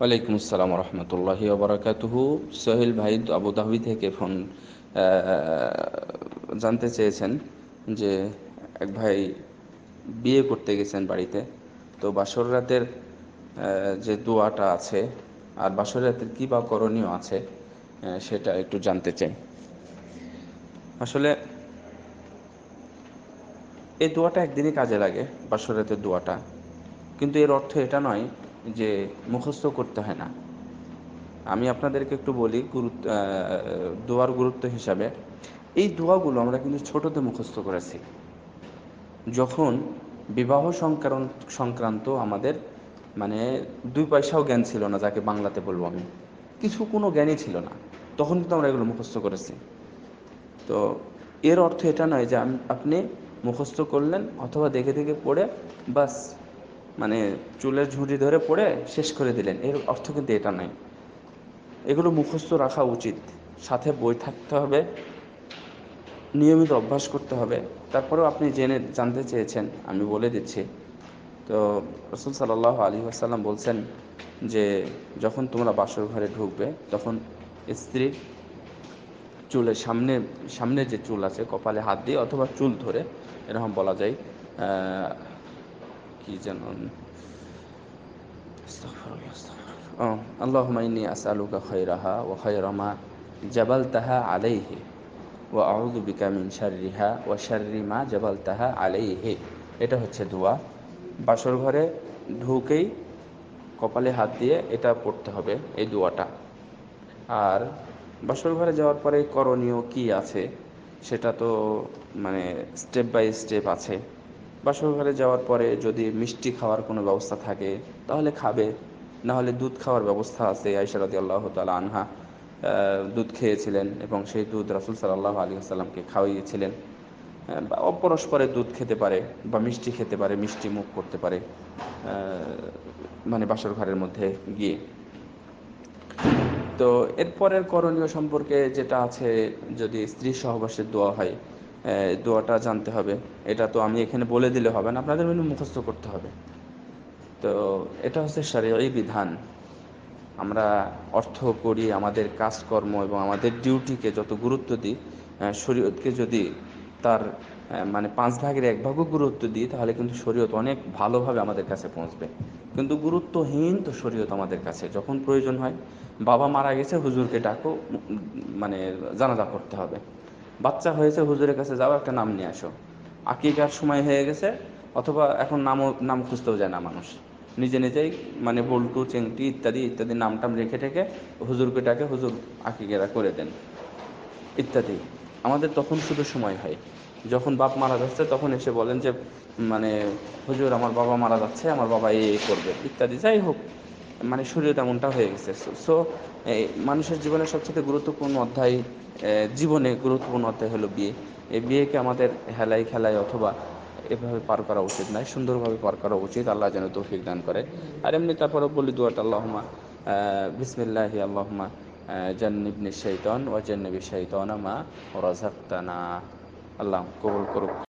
ওয়ালাইকুম আসসালাম রহমতুল্লাহি ওবরাকাতুহু সোহেল ভাই আবুধাবি থেকে ফোন জানতে চেয়েছেন যে এক ভাই বিয়ে করতে গেছেন বাড়িতে। তো বাসর রাতের যে দোয়াটা আছে, আর বাসর রাতের কী বা করণীয় আছে সেটা একটু জানতে চাই। আসলে এই দোয়াটা একদিনই কাজে লাগে, বাসর রাতের দোয়াটা। কিন্তু এর অর্থ এটা নয় যে মুখস্থ করতে হয় না। আমি আপনাদেরকে একটু বলি গুরুত্ব দোয়ার গুরুত্ব হিসাবে। এই দোয়াগুলো আমরা কিন্তু ছোটতে মুখস্থ করেছি। যখন বিবাহ সংক্রান্ত সংক্রান্ত আমাদের মানে দুই পয়সাও জ্ঞান ছিল না, যাকে বাংলাতে বলব আমি। কিছু কোনো জ্ঞানই ছিল না। তখন কিন্তু আমরা এগুলো মুখস্থ করেছি। তো এর অর্থ এটা নয় যে আপনি মুখস্থ করলেন অথবা দেখে দেখে পড়ে বাস মানে চুলের ঝুঁটি ধরে পড়ে শেষ করে দিলেন। এর অর্থ কিন্তু এটা নয় এগুলো মুখস্থ রাখা উচিত। সাথে বই থাকতে হবে, নিয়মিত অভ্যাস করতে হবে। তারপরেও আপনি জেনে জানতে চেয়েছেন, আমি বলে দিচ্ছি। তো রসুল সাল্লাহ আলী আসাল্লাম বলছেন যে, যখন তোমরা বাসর ঘরে ঢুকবে, তখন স্ত্রীর চুলের সামনে সামনে যে চুল আছে কপালে হাত দিয়ে অথবা চুল ধরে এরকম বলা যায় কি যেন আস্তাগফিরুল্লাহ, আস্তাগফিরুল্লাহ। ও, আল্লাহুম্মা ইন্নী আসআলুকা খায়রাহা ওয়া খায়রা মা জাবালতাহা আলাইহি ওয়া আউযু বিকা মিন শাররিহা ওয়া শাররি মা জাবালতাহা আলাইহি এটা হচ্ছে দোয়া বাসর ঘরে ঢুকেই কপালে হাত দিয়ে এটা পড়তে হবে এই দোয়াটা আর বাসর ঘরে যাওয়ার পরে করণীয় কি আছে? সেটা তো মানে স্টেপ বাই স্টেপ আছে। বাসর ঘরে যাওয়ার পরে যদি মিষ্টি খাওয়ার কোনো ব্যবস্থা থাকে, তাহলে খাবে। না হলে দুধ খাওয়ার ব্যবস্থা আছে আইসা রাদি আল্লাহ তালা আনহা দুধ খেয়েছিলেন এবং সেই দুধ রাসুল সাল্লাহ আলী আসসালামকে খাওয়িয়েছিলেন। অপরস্পরে দুধ খেতে পারে বা মিষ্টি খেতে পারে, মিষ্টি মুখ করতে পারে মানে বাসর ঘরের মধ্যে গিয়ে। তো এরপরের করণীয় সম্পর্কে যেটা আছে, যদি স্ত্রী সহবাসের দোয়া হয় দোয়াটা জানতে হবে। এটা তো আমি এখানে বলে দিলে হবে না, আপনাদের মেনু মুখস্থ করতে হবে। তো এটা হচ্ছে শারীরিক বিধান। আমরা অর্থ করি আমাদের কাজকর্ম এবং আমাদের ডিউটিকে যত গুরুত্ব দিই শরীয়তকে যদি তার মানে পাঁচ ভাগের এক ভাগও গুরুত্ব দিই, তাহলে কিন্তু শরীয়ত অনেক ভালোভাবে আমাদের কাছে পৌঁছবে। কিন্তু গুরুত্বহীন তো শরীয়ত আমাদের কাছে, যখন প্রয়োজন হয়, বাবা মারা গেছে, হুজুরকে ডাকো মানে জানাজা করতে হবে। বাচ্চা হয়েছে, হুজুরের কাছে যাও, একটা নাম নিয়ে আসো। আকিকার সময় হয়ে গেছে, অথবা এখন নামও, নাম খুঁজতেও যায় না মানুষ। নিজে নিজেই মানে বল্টু, চেংটি ইত্যাদি ইত্যাদি নাম টাম রেখে টেকে হুজুরকে ডাকে, হুজুর আকিকেরা করে দেন। ইত্যাদি। আমাদের তখন শুধু সময় হয়। যখন বাপ মারা যাচ্ছে, তখন এসে বলেন যে মানে হুজুর, আমার বাবা মারা যাচ্ছে, আমার বাবা এই করবে, ইত্যাদি, যাই হোক। মানে শরীর তেমনটা হয়ে গেছে। সো মানুষের জীবনের সবচেয়ে গুরুত্বপূর্ণ অধ্যায় জীবনে গুরুত্বপূর্ণ অধ্যায় হলো বিয়ে। এই বিয়েকে আমাদের হেলাই খেলায় অথবা এভাবে পার করা উচিত নয়, সুন্দরভাবে পার করা উচিত। আল্লাহ যেন তৌফিক দান করে। আর এমনি তারপরে বলি দুয়াটা আল্লাহমা বিসমিল্লাহি আল্লাহমা জান্নিবনি শৈতন ও জান্নবি শৈতন মা রাজাক্তানা আল্লাহ কবুল করুক।